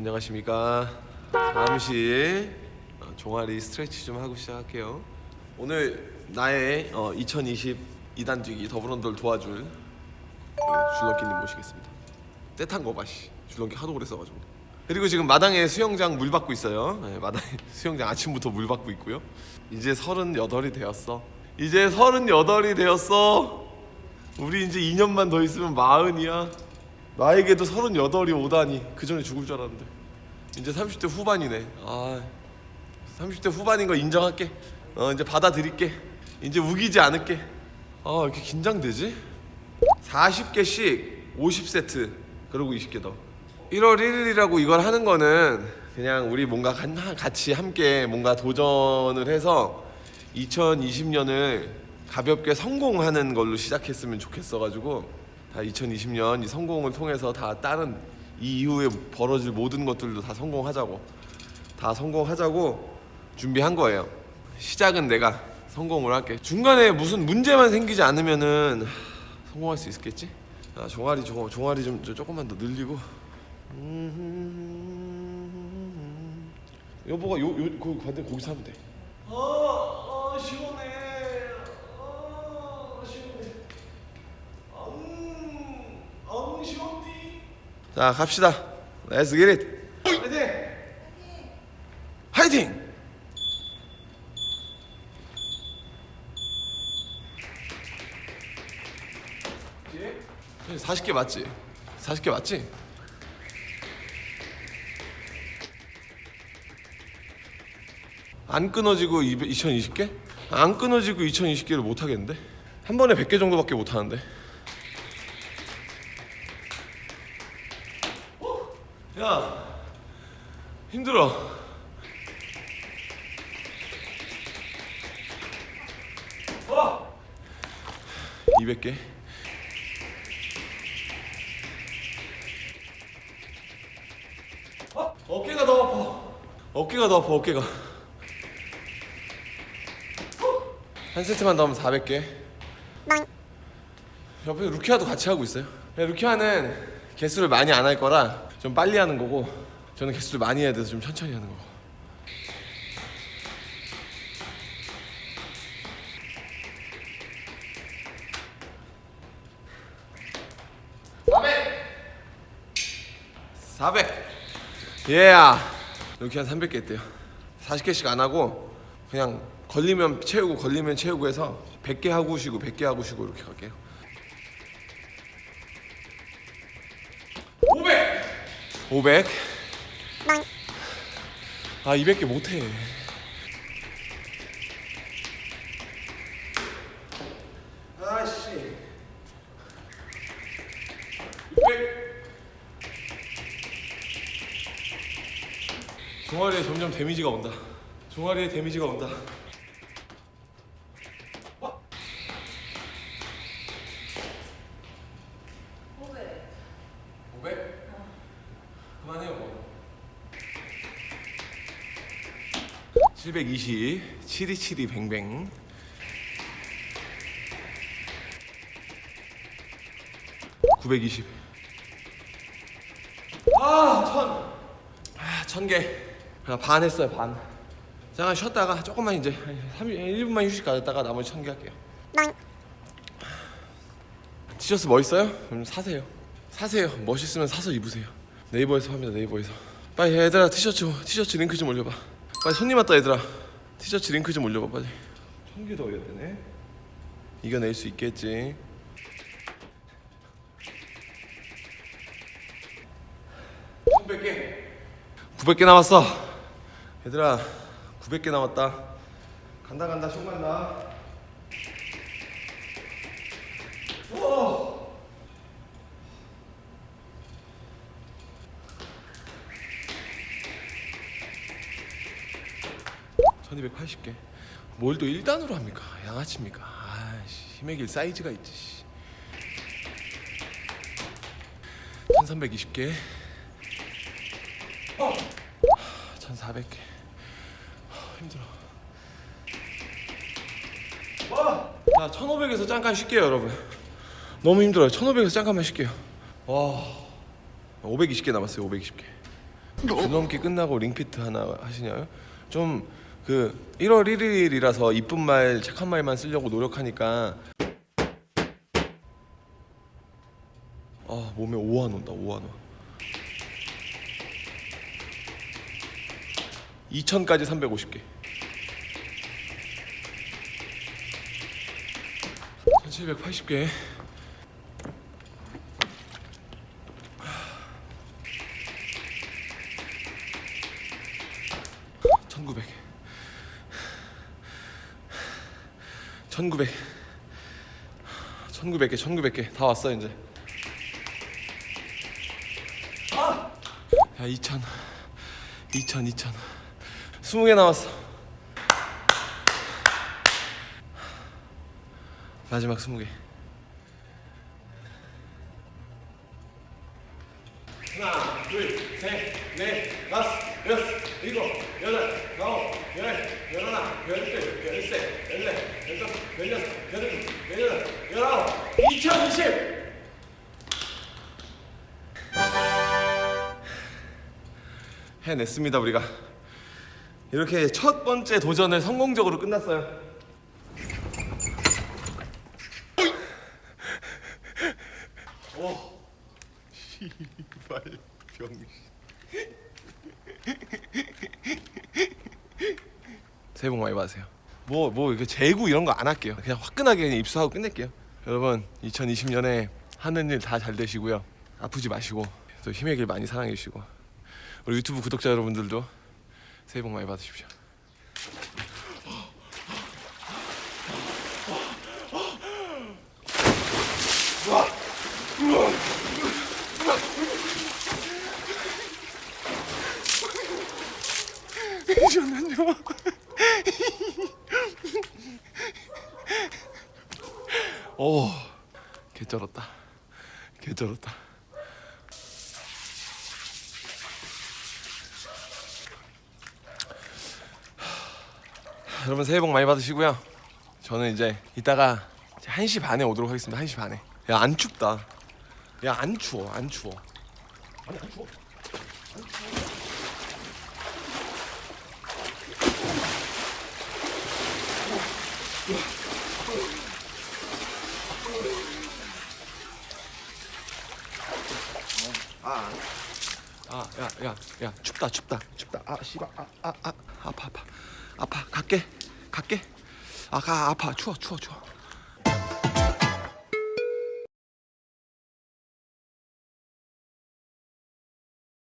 안녕하십니까. 잠시 어, 종아리 스트레치 좀 하고 시작할게요. 오늘 나의 어, 2020 2단 뛰기 더블언더를 도와줄 줄넘기님 모시겠습니다. 떼탄 거 봐시. 줄넘기 하도 오래 써가지고. 그리고 지금 마당에 수영장 물 받고 있어요. 네, 마당에 수영장 아침부터 물 받고 있고요. 이제 서른여덟이 되었어. 이제 서른여덟이 되었어. 우리 이제 2년만 더 있으면 마흔이야. 나에게도 서른여덟이 오다니 그 전에 죽을 줄 알았는데 이제 30대 후반이네. 아, 30대 후반인 거 인정할게. 어 이제 받아들일게. 이제 우기지 않을게. 아왜 이렇게 긴장되지? 40개씩 50세트 그리고 20개 더. 1월 1일이라고 이걸 하는 거는 그냥 우리 뭔가 간- 같이 함께 뭔가 도전을 해서 2020년을 가볍게 성공하는 걸로 시작했으면 좋겠어가지고 다 2020년 이 성공을 통해서 다 다른 이 이후에 벌어질 모든 것들도 다 성공하자고 다 성공하자고 준비한 거예요. 시작은 내가 성공을 할게. 중간에 무슨 문제만 생기지 않으면은 하, 성공할 수 있겠지? 아, 종아리 조, 종아리 좀 저, 조금만 더 늘리고. 음, 여보가 요요 그 반대 거기 사면 돼. 아, 아 시원해. 아, 시원해. 음, 음 시원디. 자 갑시다. Let's get it. 화이팅! 화이팅! 예? 40개 맞지? 40개 맞지? 안 끊어지고 2020개? 안 끊어지고 2020개를 못 하겠는데? 한 번에 100개 정도밖에 못 하는데. 야, 힘들어. 어! 200개. 어? 어깨가 더 아파. 어깨가 더 아파. 어깨가. 한 세트만 더 하면 400개. 옆에 루키아도 같이 하고 있어요. 네, 루키아는 개수를 많이 안 할 거라 좀 빨리 하는 거고 저는 개수를 많이 해야 돼서 좀 천천히 하는 거고. 사백. 예. 이렇게 한 300개 했대요. 40개씩 안 하고 그냥 걸리면 채우고 걸리면 채우고 해서 100개 하고 쉬고 100개 하고 쉬고 이렇게 갈게요. 500. 아 200개 못 해. 아씨. 600. 종아리에 점점 데미지가 온다. 종아리에 데미지가 온다. 어? 500? 그만해요 뭐. 720, 7272 뱅뱅. 920. 아, 천. 아, 천 개. 그냥 반 했어요, 반. 잠깐 쉬었다가 조금만 이제 3, 1분만 휴식 가졌다가 나머지 천 개 할게요. 티셔츠 멋있어요? 그럼 사세요. 사세요. 멋있으면 사서 입으세요. 네이버에서 팝니다. 네이버에서. 빨리 얘들아 티셔츠 티셔츠 링크 좀 올려봐. 빨리 손님 왔다 얘들아. 티셔츠 링크 좀 올려봐 빨리. 천개더 올려야 되네. 이겨낼 수 있겠지. 천백 개. 900개 남았어. 얘들아 900개 남았다. 간다 간다 쇼 간다. 우와. 1280개. 뭘 또 1단으로 합니까? 양아치입니까? 아씨, 힘의 길 사이즈가 있지. 씨. 1320개. 1400개. 힘들어. 자, 1500에서 잠깐 쉴게요, 여러분. 너무 힘들어요. 1500에서 잠깐만 쉴게요. 와. 520개 남았어요. 520개. 주넘기 끝나고 링피트 하나 하시냐요? 좀 그 1월 1일이라서 이쁜 말 착한 말만 쓰려고 노력하니까. 아 몸에 오한 온다 오한 와 2천까지 350개. 1780개 1900 1900 1900개 1900개 다 왔어 이제. 야2000 2000 2000 20개 남았어. 마지막 20개 열다섯, 열여섯, 열일곱, 열여덟, 열아홉, 2020! 해냈습니다 우리가 이렇게 첫 번째 도전을 성공적으로 끝났어요. 오, 씨발 병신. 새해 복 많이 받으세요. 뭐 뭐 이렇게 재구 이런 거 안 할게요. 그냥 화끈하게 그냥 입수하고 끝낼게요. 여러분 2020년에 하는 일 다 잘 되시고요. 아프지 마시고 또 힘의 길 많이 사랑해 주시고 우리 유튜브 구독자 여러분들도 새해 복 많이 받으십시오. 잠깐만요. 오, 개쩔었다. 개쩔었다. 여러분 새해 복 많이 받으시고요. 저는 이제 이따가 1시 반에 오도록 하겠습니다. 1시 반에. 야, 안 춥다. 야, 안 추워. 안 추워. 아니, 안 추워. 아, 야, 야, 야, 춥다, 춥다, 춥다. 아, 씨발, 아, 아, 아, 아파, 아파, 아파. 갈게, 갈게. 아, 가, 아파, 추워, 추워, 추워.